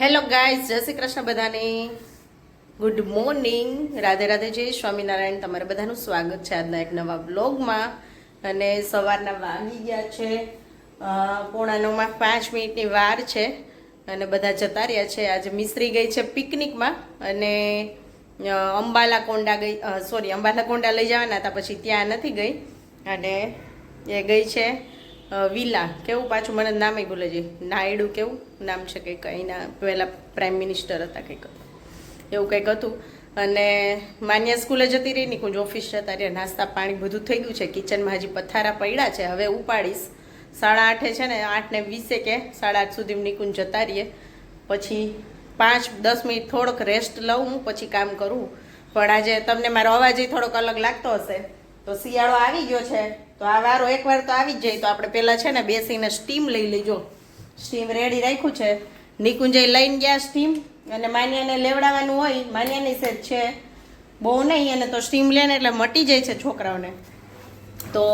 Hello guys, જય શ્રી કૃષ્ણ બધાને. Good morning Radhe Radhe, જય સ્વામિનારાયણ. તમારા બધાનું સ્વાગત છે આજના એક નવા બ્લોગમાં અને સવારના વાગી ગયા છે પોણા પાંચ મિનિટની વાર છે. અને બધા જતા રહ્યા છે. આજે મિસ્ત્રી ગઈ છે પિકનિકમાં. અને અંબાલા કોંડા ગઈ સોરી અંબાલા કોંડા લઈ જવાના હતા, પછી ત્યાં નથી ગઈ. અને એ ગઈ છે. વિલા. કેવું પાછું? મને નામે ભૂલે છે. નાયડુ કેવું? નામ છે કંઈક. અહીંના પહેલાં પ્રાઇમ મિનિસ્ટર હતા કંઈક. એવું કંઈક હતું. અને માન્ય સ્કૂલે જતી રહી ની કુંજ ઓફિસ જતા રહ્યા. નાસ્તા પાણી બધું થઈ ગયું છે. કિચનમાં હજી પથારા પડ્યા છે. હવે ઉપાડીશ. સાડા આઠે છે ને આઠ ને વીસે કે સાડા આઠ સુધી નિકુંજ જતા રહીએ. પછી પાંચ, દસ મિનિટ થોડોક રેસ્ટ લઉં હું, પછી કામ કરું. પણ આજે તમને મારો અવાજ થોડોક અલગ લાગતો હશે. તો શિયાળો આવી ગયો છે. તો આ વારો એકવાર તો આવી જ જાય તો આપણે પહેલાં છે ને બેસીને સ્ટીમ લઈ લેજો. સ્ટીમ રેડી રાખ્યું છે. નિકુંજય લઈને ગયા સ્ટીમ અને માન્યાને લેવડાવવાનું હોય, માન્યાની સેજ છે. બહુ નહીં અને તો સ્ટીમ લે ને એટલે મટી જાય છે છોકરાઓને. તો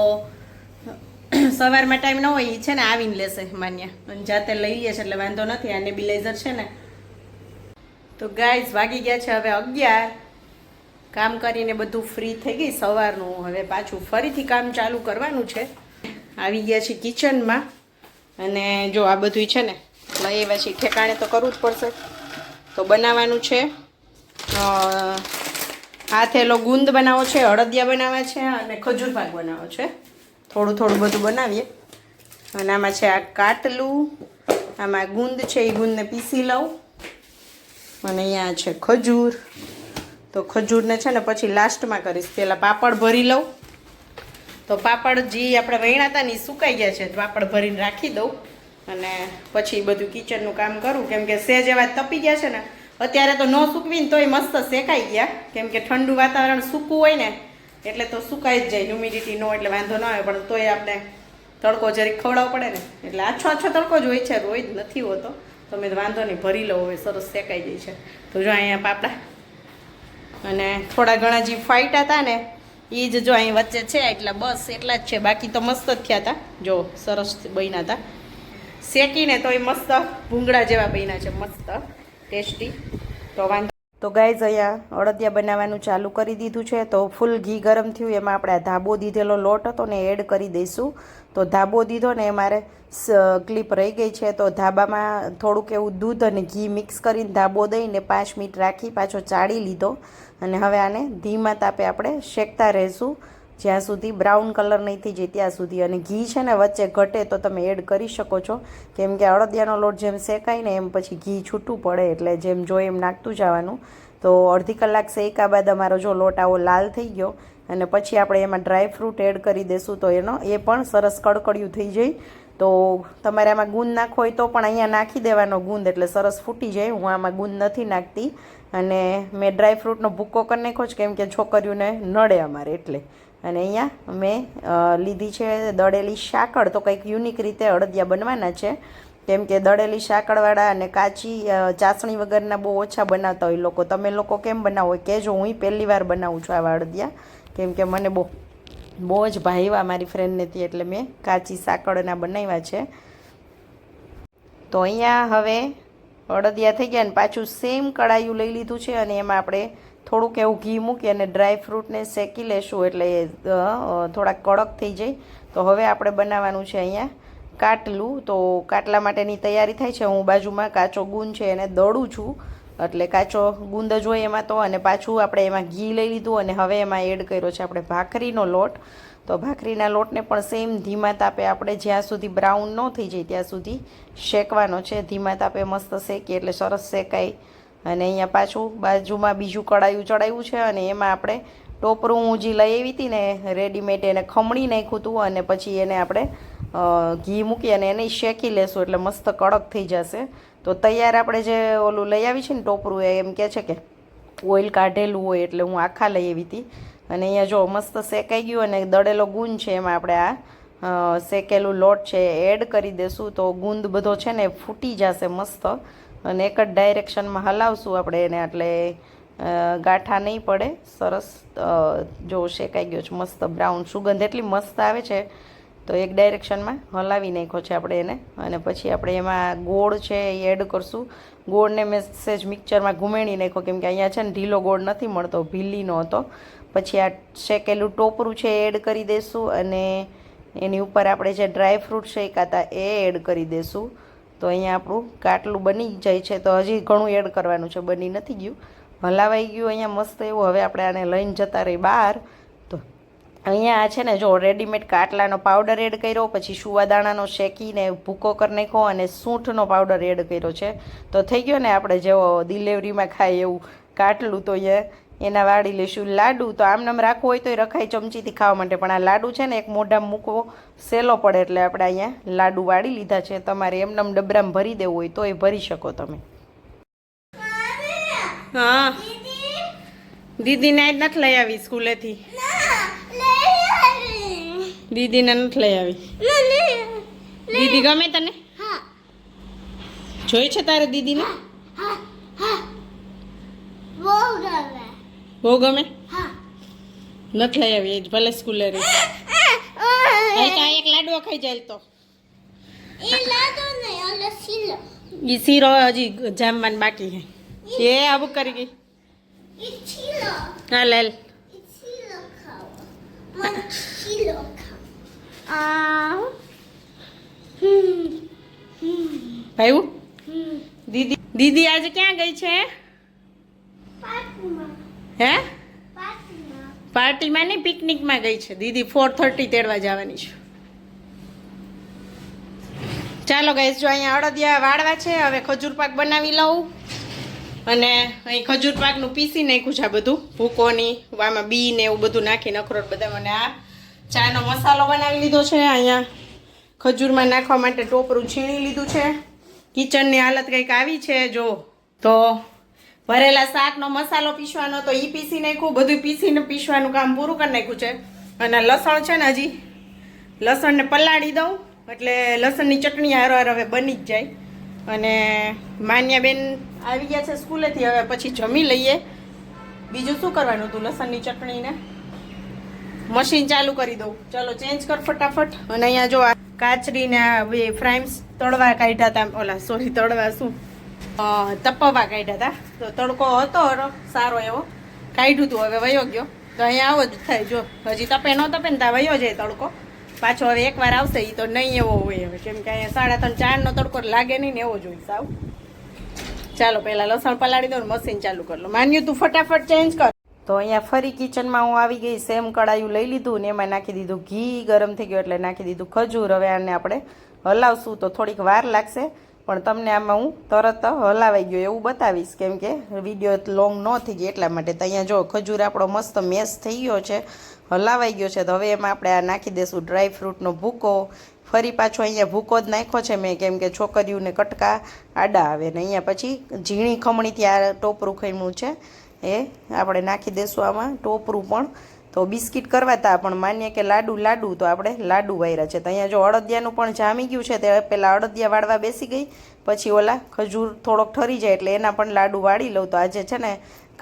સવારમાં ટાઈમ ન હોય એ છે ને આવીને લેશે માન્યા. અને જાતે લઈ લે છે એટલે વાંધો નથી આ નેબિલાઇઝર છે ને. તો ગાઈઝ વાગી ગયા છે હવે અગિયાર. કામ કરીને બધું ફ્રી થઈ ગઈ સવારનું. હવે પાછું ફરીથી કામ ચાલુ કરવાનું છે. આવી ગયા છે કિચનમાં અને જો આ બધું છે ને, લઈ આવ્યા છીએ. ઠેકાણે તો કરવું જ પડશે. તો બનાવવાનું છે. આ થેલો ગુંદ બનાવો છે, હળદિયા બનાવવા છે, અને ખજૂર પાક બનાવો છે. થોડું થોડું બધું બનાવીએ. અને આમાં છે આ કાટલું, આમાં ગુંદ છે, એ ગુંદને પીસી લઉં. અને અહીંયા છે ખજૂર. તો ખજૂરને છે ને પછી લાસ્ટમાં કરીશ. પહેલાં પાપડ ભરી લઉં. તો પાપડ જે આપણે વહેણા હતા ને સુકાઈ ગયા છે પાપડ ભરીને રાખી દઉં. અને પછી બધું કિચનનું કામ કરું. કેમ કે સેજ એવા તપી ગયા છે ને, અત્યારે તો ન સૂકવીને તોય મસ્ત શેકાઈ ગયા. કેમ કે ઠંડુ વાતાવરણ સૂકવું હોય ને, એટલે તો સુકાઈ જ જાય. હ્યુમિડિટી નો એટલે વાંધો ન આવે, પણ તોય આપણે તડકો જરીક ખવડાવવો પડે ને. એટલે આછો આછો તડકો જ હોય છે, રોજ નથી હોતો. તો મેં વાંધો નહીં, ભરી લઉં. હવે સરસ શેકાઈ જાય છે. તો જો અહીંયા પાપડા અને થોડા ઘણા જે ફાઇટ હતા ને એ જ જો અહીં વચ્ચે છે, એટલા બસ એટલા જ છે. બાકી તો મસ્ત જ થયા હતા. જો, સરસ બન્યા હતા. શેકીને તો એ મસ્ત ભૂંગળા જેવા બન્યા છે. મસ્ત, ટેસ્ટી. તો વાંધો તો ગાઈઝ અહીંયા અડદિયા બનાવવાનું ચાલુ કરી દીધું છે. તો ફૂલ ઘી ગરમ થયું. એમાં આપણે આ ધાબો દીધેલો લોટ હતો ને એડ કરી દઈશું. તો ધાબો દીધો ને એ મારે ક્લિપ રહી ગઈ છે. તો ધાબામાં થોડુંક એવું દૂધ અને ઘી મિક્સ કરીને ધાબો દઈને પાંચ મિનિટ રાખી, પાછો ચાળી લીધો. અને હવે આને ધીમા તાપે આપણે શેકતા રહીશું. જ્યાં સુધી બ્રાઉન કલર નહીં થઈ જાય ત્યાં સુધી. અને ઘી છે ને વચ્ચે ઘટે તો તમે એડ કરી શકો છો. કેમ કે અડદિયાનો લોટ જેમ શેકાય ને એમ પછી ઘી છૂટું પડે એટલે જેમ જોઈએ એમ નાખતું જવાનું. તો અડધી કલાક શેકા બાદ અમારો જો લોટ આવો લાલ થઈ ગયો અને પછી આપણે એમાં ડ્રાય ફ્રૂટ એડ કરી દઈશું તો એનો, એ પણ સરસ કડકડિયું થઈ જાય. તો તમારે આમાં ગુંદ નાખવો હોય તો પણ અહીંયા નાખી દેવાનો ગુંદ એટલે સરસ ફૂટી જાય. હું આમાં ગુંદ નથી નાખતી. અને મેં ડ્રાય ફ્રૂટનો ભૂક્કો કરી નાખ્યો છે કેમ કે છોકરીઓને નડે અમારે એટલે. અને અહીંયા મેં લીધી છે દળેલી સાકળ. તો કંઈક યુનિક રીતે અડદિયા બનવાના છે. કેમ કે દળેલી સાકળવાળા અને કાચી ચાસણી વગરના બહુ ઓછા બનાવતા હોય લોકો. તમે લોકો કેમ બનાવો? કહેજો હું પહેલી વાર બનાવું છું આવા અડદિયા. કેમ કે મને બહુ બહુ જ ભાઈવા મારી ફ્રેન્ડને હતી એટલે મેં કાચી સાકળના બનાવ્યા છે. તો અહીંયા હવે અડદિયા થઈ ગયા ને પાછું સેમ કડાયું લઈ લીધું છે અને એમાં આપણે થોડુંક એવું ઘી મૂકી અને ડ્રાય ફ્રૂટને શેકી લેશું એટલે થોડાક કડક થઈ જાય. તો હવે આપણે બનાવવાનું છે અહીંયા કાટલું. તો કાટલા માટેની તૈયારી થાય છે. હું બાજુમાં કાચો ગુંદ છે એને દળું છું. એટલે કાચો ગુંદ જ હોય એમાં તો. અને પાછું આપણે એમાં ઘી લઈ લીધું અને હવે એમાં એડ કર્યો છે આપણે ભાખરીનો લોટ. તો ભાખરીના લોટને પણ સેમ ધીમા તાપે આપણે જ્યાં સુધી બ્રાઉન ન થઈ જાય ત્યાં સુધી શેકવાનો છે. ધીમા તાપે મસ્ત શેકીએ એટલે સરસ શેકાય. અને અહીંયા પાછું બાજુમાં બીજું કડાયું ચડાવ્યું છે અને એમાં આપણે ટોપરું હું જે લઈ આવી હતી ને રેડીમેડ એને ખમણી નાખ્યું હતું અને પછી એને આપણે ઘી મૂકી અને એને શેકી લેશું એટલે મસ્ત કડક થઈ જશે. તો તૈયાર આપણે જે ઓલું લઈ આવી છે ને ટોપરું, એ એમ કહે છે કે ઓઇલ કાઢેલું હોય એટલે હું આખા લઈ આવી હતી. અને અહીંયા જો મસ્ત શેકાઈ ગયું અને દળેલો ગુંદ છે, એમાં આપણે આ શેકેલું લોટ છે એડ કરી દેશું તો ગુંદ બધો છે ને ફૂટી જશે મસ્ત. અને એક જ ડાયરેક્શનમાં હલાવશું આપણે એને, એટલે ગાંઠા નહીં પડે. સરસ જો શેકાઈ ગયો છે, મસ્ત બ્રાઉન સુગંધ, એટલી મસ્ત આવે છે, તો એક ડાયરેક્શનમાં હલાવી નાખ્યો છે આપણે એને. અને પછી આપણે એમાં ગોળ છે એ એડ કરશું. ગોળને મેં સેજ મિક્સરમાં ઘૂમેણી નાખ્યો, કેમ કે અહીંયા છે ને ઢીલો ગોળ નથી મળતો, ભીલીનો હતો. પછી આ શેકેલું ટોપરું છે એ એડ કરી દઈશું અને એની ઉપર આપણે જે ડ્રાય ફ્રૂટ શેકા એ એડ કરી દઈશું તો અહીંયા આપણું કાટલું બની જાય છે. તો હજી ઘણું એડ કરવાનું છે. બની નથી ગયું. હલાવાઈ ગયું અહીંયા મસ્ત એવું. હવે આપણે આને લઈને જતા રહી બહાર. તો અહીંયા આ છે ને, જો રેડીમેડ કાટલાનો પાવડર એડ કર્યો, પછી સુવાદાણાનો શેકીને ભૂકો કરી નાખ્યો અને સૂંઠનો પાવડર એડ કર્યો છે. તો થઈ ગયો ને આપણે જેવો ડિલિવરીમાં ખાય એવું. કાટલું તો એ એના વાળી લઈશું લાડુ? તો આમ નામ રાખવું હોય તો એ રખાય ચમચીથી ખાવા માટે. પણ આ લાડુ છે ને એક મોઢામાં મૂકવો સહેલો પડે એટલે આપણે અહીંયા લાડુ વાળી લીધા છે. તમારે એમનેમ ડબરામાં ભરી દેવું હોય તો એ ભરી શકો તમે. હા. દીદીને આજ નથી લઈ આવી સ્કૂલેથી. દીદીને નથી લઈ આવી. દીદી ગમે તને? જોઈ છે તારે દીદીને? બહુ ગમે નથી લઈ આવી એ જ ભલે સ્કૂલે રહી. હાલ તો આ એક લાડવો ખાઈ જાય તો. ઈ શીરો હજી જામવાનું બાકી છે. એ આવું કરી ગઈ. હા લેલ ભાઈ દીદી દીદી આજે ક્યાં ગઈ છે? હે? પાર્ટીમાં. નહીં પિકનિકમાં ગઈ છે. દીદી ફોર થર્ટી તેડવા જવાની છે. ચાલો ગઈશ જો અહીંયા અડદિયા વાળવા છે હવે ખજૂર પાક બનાવી લઉં. અને અહીં ખજૂર પાકનું પીસી નાખ્યું છે આ બધું. ભૂકોની આમાં બી ને એવું બધું નાખીને અખરોટ બધા મને આ ચાનો મસાલો બનાવી લીધો છે. અહીંયા ખજૂરમાં નાખવા માટે ટોપરું છીણી લીધું છે. કિચનની હાલત કંઈક આવી છે જો. તો ભરેલા શાકનો મસાલો પીસવાનો તો એ પીસી નાખ્યું, બધું પીસીને પીસવાનું કામ પૂરું કરી નાખ્યું છે. અને લસણ છે ને હજી, લસણને પલાળી દઉં, એટલે લસણની ચટણી હારો હવે બની જ જાય. અને માન્યાબેન આવી ગયા છે સ્કૂલેથી, હવે પછી જમી લઈએ. બીજું શું કરવાનું હતું લસણની ચટણીને? મશીન ચાલુ કરી દઉં. ચલો ચેન્જ કર ફટાફટ. અને અહીંયા જો કાચરીને ફ્રાઈમ્સ તળવા કાઢ્યા હતા ઓલા સોરી તળવા શું? અ, તપવા કાઢ્યા હતા તો તડકો હતો સારો એવો. કાઢ્યું હતું હવે વયો ગયો. તો અહીંયા આવો જ થાય જો. હજી તપે ન તપે ને ત્યાં વયો જાય તડકો. પાછો હવે એકવાર આવશે એ તો નહીં એવો હોય હવે. કેમ કે અહીંયા સાડા ત્રણ ચારનો તડકો લાગે નહીં ને એવો જોઈએ સાવ. ચાલો પહેલા લસણ પલાળી દો ને મશીન ચાલુ કરી લો. માન્યું તું ફટાફટ ચેન્જ કર. તો અહીંયા ફરી કિચનમાં હું આવી ગઈ સેમ કડાયું લઈ લીધું ને એમાં નાખી દીધું ઘી ગરમ થઈ ગયું એટલે નાખી દીધું ખજૂર. હવે આને આપણે હલાવશું તો થોડીક વાર લાગશે. પણ તમને આમાં હું તરત હલાવાઈ ગયો એવું બતાવીશ, કેમ કે વીડિયો લોંગ ન થઈ ગયો એટલા માટે. તો અહીંયા જો ખજૂર આપણો મસ્ત મેસ થઈ ગયો છે, હલાવાઈ ગયો છે, તો હવે એમાં આપણે આ નાખી દઈશું ડ્રાય ફ્રૂટનો ભૂકો. ફરી પાછો અહીંયા ભૂકો જ નાખ્યો છે મેં, કેમ કે છોકરીઓને કટકા આડા આવે ને અહીંયા પછી ઝીણી ખમણીથી આ ટોપરું ખમ્યું છે. એ આપણે નાખી દઈશું આમાં, ટોપરું પણ તો બિસ્કિટ કરવા તા, પણ માન્ય કે લાડુ લાડુ તો આપણે લાડુ વાયરા છે. તો અહીંયા જો અડદિયાનું પણ જામી ગયું છે, તે પહેલાં અડદિયા વાળવા બેસી ગઈ, પછી ઓલા ખજૂર થોડોક ઠરી જાય એટલે એના પણ લાડુ વાળી લઉં. તો આજે છે ને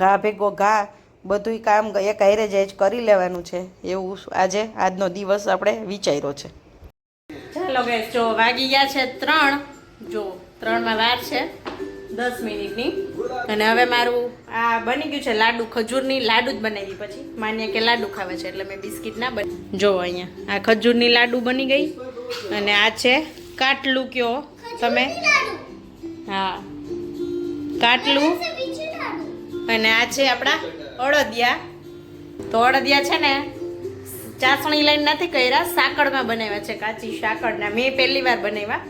ઘા ભેગો ઘા, બધુંય કામ એક હારે જ કરી લેવાનું છે. એવું આજે આજનો દિવસ આપણે વિચાર્યો છે. ચાલો ગેસ જો વાગી ગયા છે ત્રણ, જો ત્રણમાં વાર છે. દસ મિનિટની. અને હવે મારું આ બની ગયું છે લાડુ, ખજૂરની લાડુ જ બનાવી પછી. માન્ય કે લાડુ ખાવે છે, એટલે મેં બિસ્કિટ ના બની જો અહીંયા, આ ખજૂરની લાડુ બની ગઈ. અને આ છે કાટલું કયો? તમે? હા. કાટલું. અને આ છે આપણા અડદિયા તો અડદિયા છે ને, ચાસણી લઈને નથી કર્યા સાકળમાં બનાવ્યા છે કાચી સાકળના મેં પહેલી વાર બનાવ્યા.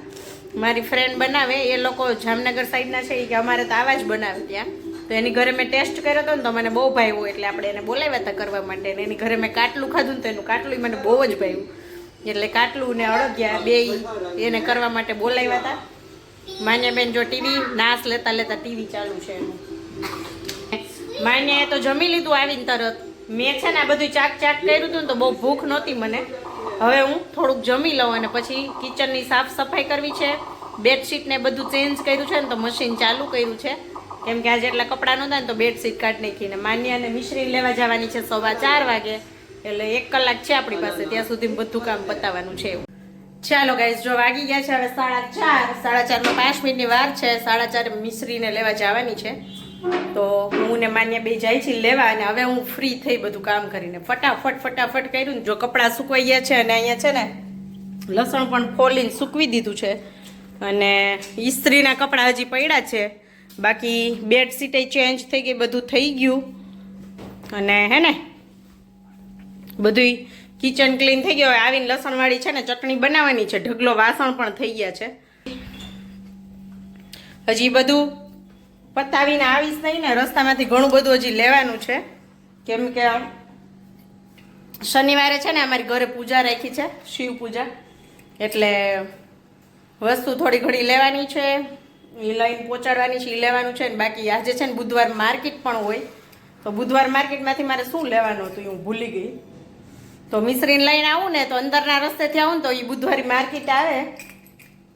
મારી ફ્રેન્ડ બનાવે, એ લોકો જામનગર સાઈડના છે એ કે અમારે તો આવા જ બનાવે ત્યાં. તો એની ઘરે મેં ટેસ્ટ કર્યો હતો ને તો મને બહુ ભાવ્યું, એટલે આપણે એને બોલાવ્યા હતા કરવા માટે. ને એની ઘરે મેં કાટલું ખાધું તો એનું કાટલું મને બહુ જ ભાવ્યું. એટલે કાટલું ને અડદિયા બે એને કરવા માટે બોલાવ્યા હતા. માન્યાબેન જો ટીવી નાશ લેતા લેતા ટીવી ચાલુ છે એનું. માન્યાએ તો જમી લીધું આવીને તરત. મેં છે ને આ બધું ચાક ચાક કર્યું હતું ને તો બહુ ભૂખ નહોતી મને. હવે હું થોડુંક જમી લઉં અને પછી કિચનની સાફ સફાઈ કરવી છે. બેડશીટ ને બધું ચેન્જ કર્યું છે ને તો મશીન ચાલુ કર્યું છે. કેમ કે આજે એટલા કપડાં નહોતા ને તો બેડશીટ કાઢી નાખીને. માન્ય અને મિશ્રી લેવા જવાની છે સવા ચાર વાગે. એટલે એક કલાક છે આપણી પાસે, ત્યાં સુધી બધું કામ પતાવવાનું છે એવું. ચાલો ગાઈઝ જો વાગી ગયા છે, હવે સાડા ચાર. સાડા ચારમાં પાંચ મિનિટની વાર છે. સાડા ચાર મિશ્રીને લેવા જવાની છે. તો હું ને માન્ય બે જાય છે લેવા અને હવે હું ફ્રી થઈ બધું કામ કરીને. ફટાફટ ફટાફટ કર્યું જો કપડાં સુકવાઈ ગયા છે અને અહીંયા છે ને લસણ પણ ફોલીને સૂકવી દીધું છે. અને ઇસ્ત્રીના કપડાં હજી પડ્યા છે. બાકી બેડશીટ ચેન્જ થઈ ગઈ, બધું થઈ ગયું. અને હે ને બધુંય કિચન ક્લીન થઈ ગયું. હવે આવીને લસણવાળી છે ને ચટણી બનાવવાની છે. ઢગલો વાસણ પણ થઈ ગયા છે. હજી બધું પતાવીને આવીશ નહીં ને, રસ્તામાંથી ઘણું બધું હજી લેવાનું છે. કેમ કે શનિવારે છે ને અમારી ઘરે પૂજા રાખી છે, શિવ પૂજા. એટલે વસ્તુ થોડી ઘણી લેવાની છે, એ લઈને પહોંચાડવાની છે, એ લેવાનું છે ને, બાકી આજે છે ને બુધવાર માર્કેટ પણ હોય. તો બુધવાર માર્કેટમાંથી મારે શું લેવાનું હતું એ હું ભૂલી ગઈ. તો મિશ્રીને લઈને આવું ને, તો અંદરના રસ્તેથી આવું ને, તો એ બુધવારી માર્કેટ આવે.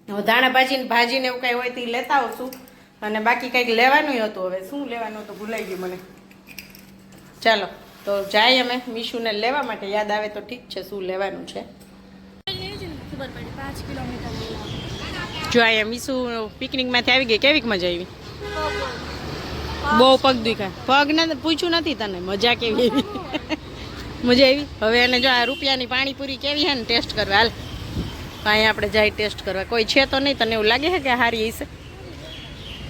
ધાણાભાજીને ધાણા ભાજી ને એવું કાંઈ હોય તો એ લેતા આવશું. અને બાકી કંઈક લેવાનું હતું. હવે શું લેવાનું હતું ભૂલાઈ ગયું મને. ચાલો, તો જાય અમે મીશુને લેવા માટે. યાદ આવે તો ઠીક છે, શું લેવાનું છે. જો અહીંયા મીશુ પિકનિકમાંથી આવી ગઈ. કેવીક મજા આવી? બહુ પગ દુખા પગ ને, પૂછ્યું નથી તને? મજા કેવી આવી? મજા આવી? હવે એને જો આ રૂપિયાની પાણીપુરી કેવી છે ને, ટેસ્ટ કરવા. હાલ. અહીંયા આપણે જાય ટેસ્ટ કરવા. કોઈ છે તો નહીં તને એવું લાગે છે કે હારી હશે?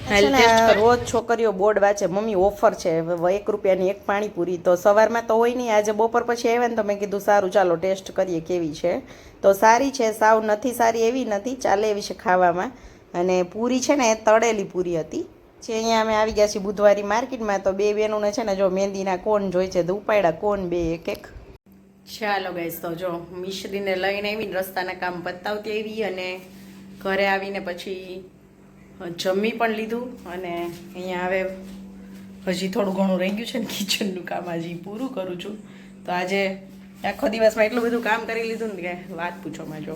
રોજ છોકરીઓ બોર્ડ વાંચે મમ્મી ઓફર છે એક રૂપિયાની એક પાણીપુરી. તો સવારમાં તો હોય નહીં આજે બપોર પછી આવ્યા ને તો મેં કીધું સારું ચાલો ટેસ્ટ કરીએ કેવી છે. તો સારી છે સાવ નથી સારી એવી નથી ચાલે એવી છે ખાવામાં. અને પૂરી છે ને એ તળેલી પૂરી હતી જે અહીંયા અમે આવી ગયા છીએ બુધવારી માર્કેટમાં. તો બે બહેનોને છે ને જો મહેંદીના કોન જોઈ છે તો ઉપાડ્યા કોન બે એક એક. ચાલો ગાઈસ તો જો મિશ્રીને લઈને આવીને રસ્તાના કામ પતાવતી આવી અને ઘરે આવીને પછી જમી પણ લીધું અને અહીંયા હવે હજી થોડું ઘણું રહી ગયું છે ને કિચનનું કામ. હજી પૂરું કરું છું. તો આજે આખો દિવસમાં એટલું બધું કામ કરી લીધું ને કે વાત પૂછોમાં જો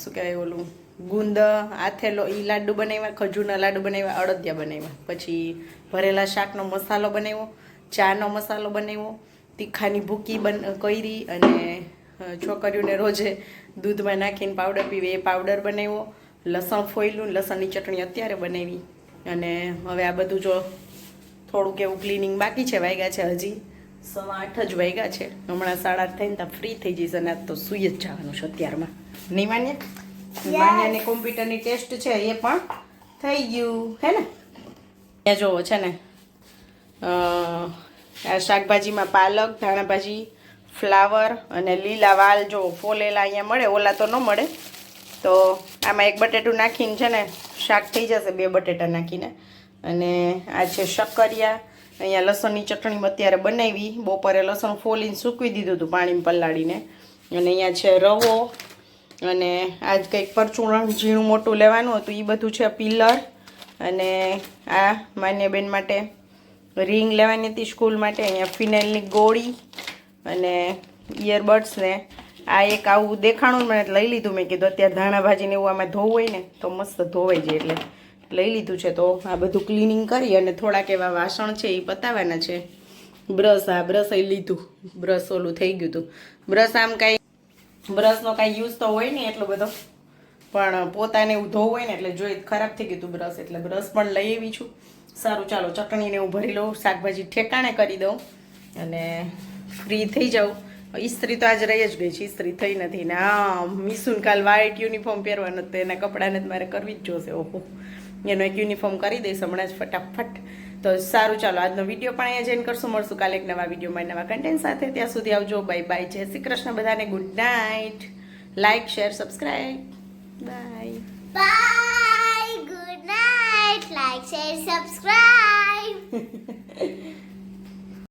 શું કહેવાય ઓલું? ગુંદ, આથેલો એ લાડુ બનાવ્યા, ખજૂરના લાડુ બનાવ્યા, અડદિયા બનાવ્યા. પછી ભરેલા શાકનો મસાલો બનાવ્યો, ચાનો મસાલો બનાવ્યો, તીખાની ભૂકી બન, કરી અને છોકરીઓને રોજે દૂધમાં નાખીને પાવડર પીવે, એ પાવડર બનાવ્યો. લસણ ફોયલું લસણની ચટણી અત્યારે બનાવી. અને હવે આ બધું જો થોડુંક એવું ક્લિનિંગ બાકી છે વાગ્યા છે હજી. સવા આઠ જ વાગ્યા છે. હમણાં સાડા આઠ થઈને ત્યાં ફ્રી થઈ જઈશ અને આજ તો સુઈ જ જવાનું છે અત્યારમાં. નહીં માન્ય? માન્યાની કોમ્પ્યુટરની ટેસ્ટ છે એ પણ થઈ ગયું હે ને? ત્યાં જોવો છે ને આ શાકભાજીમાં પાલક ધાણાભાજી ફ્લાવર અને લીલા વાલ જો ફોલેલા અહીંયા મળે ઓલા તો ન મળે. તો આમાં એક બટેટું નાખીને છે ને શાક થઈ જશે બે બટેટા નાખીને. અને આ છે શક્કરિયા. અહીંયા લસણની ચટણી અત્યારે બનાવી. બપોરે લસણ ફોલીને સૂકવી દીધું હતું પાણીમાં પલાળીને. અને અહીંયા છે રવો અને આજ કંઈક પરચુરણ ઝીણું મોટું લેવાનું હતું. એ બધું છે પિલર. અને આ માન્યબેન માટે રિંગ લેવાની હતી સ્કૂલ માટે. અહીંયા ફિનાઇલની ગોળી અને ઇયરબડ્સ ને આ એક આવું દેખાણું મને લઈ લીધું. મેં કીધું અત્યારે ધાણા ભાજીને એવું આમાં ધોવું હોય ને તો મસ્ત ધોવાઈ જાય એટલે લઈ લીધું છે. તો આ બધું ક્લિનિંગ કરી અને થોડાક એવા વાસણ છે એ પતાવવાના છે. બ્રશ, આ બ્રશ લીધું. બ્રશ ઓલું થઈ ગયું હતું. બ્રશ આમ કાંઈ, બ્રશનો કાંઈ યુઝ તો હોય નહીં એટલો બધો. પણ પોતાને એવું ધોવું હોય ને એટલે જોઈ ખરાબ થઈ ગયું હતું બ્રશ, એટલે બ્રશ પણ લઈ આવી છું. સારું, ચાલો ચટણીને એવું ભરી લઉં. શાકભાજી ઠેકાણે કરી દઉં. અને ફ્રી થઈ જાઉં. ઇસ્ત્રી તો આજ રહી જ ગઈ છે ઇસ્ત્રી થઈ નથી ને હા મિસુન કાલ વ્હાઇટ યુનિફોર્મ પહેરવાનું તો એના કપડાને મારે કરવી જ જોશે ઓહો. એનો એક યુનિફોર્મ કરી દઈશ હમણાં જ ફટાફટ. તો સારું ચાલો આજનો વીડિયો પણ અહીંયા જોઈન કરશું. મળશું કાલે એક નવા વિડીયોમાં નવા કન્ટેન્ટ સાથે. ત્યાં સુધી આવજો. બાય બાય જય શ્રી કૃષ્ણ બધાને. Good night like share subscribe bye bye good night like share subscribe.